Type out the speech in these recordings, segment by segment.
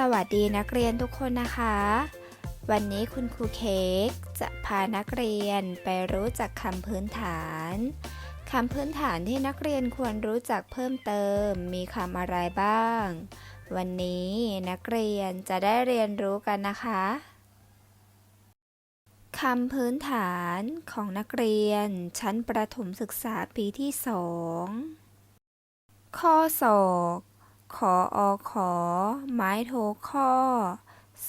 สวัสดีนักเรียนทุกคนนะคะ วันนี้คุณครูเค้กจะพานักเรียนไปรู้จักคำพื้นฐานคำพื้นฐานที่นักเรียนควรรู้จักเพิ่มเติม มีคำอะไรบ้าง วันนี้นักเรียนจะได้เรียนรู้กันนะคะคำพื้นฐานของนักเรียนชั้นประถมศึกษาปีที่สองข้อศอก ขออขอ ไม้โทข้อ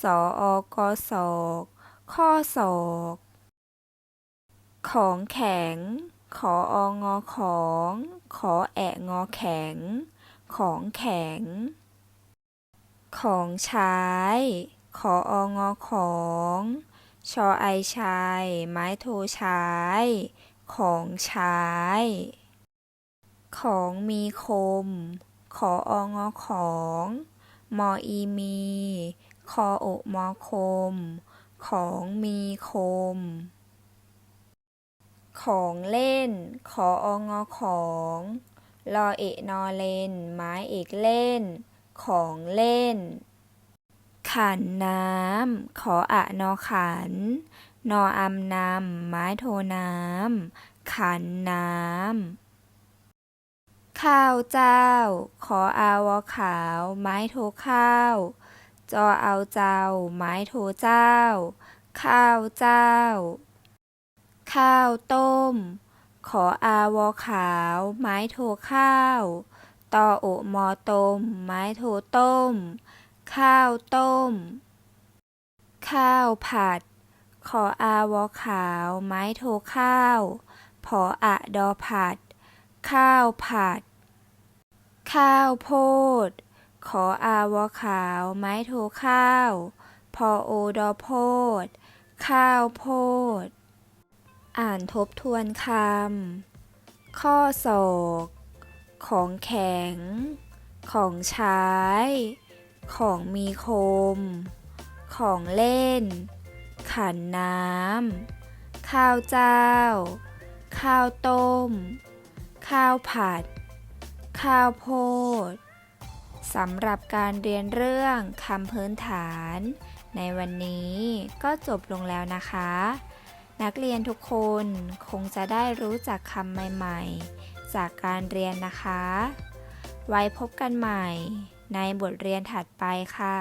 สออกศอกข้อศอก ของแข็ง ขอองอของ ขอแอะงอแข็ง ของแข็ง ของใช้ ขอองอของ ชอไอชาย ไม้โทใช้ ของใช้ ของมีคม ขอองอของ มออีมี คอโอะมอคม ของมีคม ของเล่น ขอองอของ ลอเอะนอเลน ไม้เอกเล่น ของเล่น ขันน้ำ ขออะนอขัน นออำนำไม้โทน้ำขันน้ำ ข้าวเจ้า ขออาวอขาว ไม้โทข้าว จอเอาเจ้า ไม้โทเจ้า ข้าวเจ้า ข้าวต้ม ขออาวอขาว ไม้โทข้าวตอโอะมอต้ม ไม้โทต้ม ข้าวต้ม ข้าวผัด ขออาวอขาว ไม้โทข้าวพออะดอผัดข้าวผัด ข้าวโพด ขออาวขาว ไม้โทข้าว พอโอดอโพด ข้าวโพด อ่านทบทวนคำ ข้อศอก ของแข็ง ของใช้ ของมีคม ของเล่น ขันน้ำ ข้าวเจ้า ข้าวต้ม ข้าวผัด ข้าวโพดสำหรับการเรียนเรื่องคำพื้นฐาน ในวันนี้ก็จบลงแล้วนะคะ นักเรียนทุกคนคงจะได้รู้จักคำใหม่ ๆ จากการเรียนนะคะ ไว้พบกันใหม่ในบทเรียนถัดไปค่ะ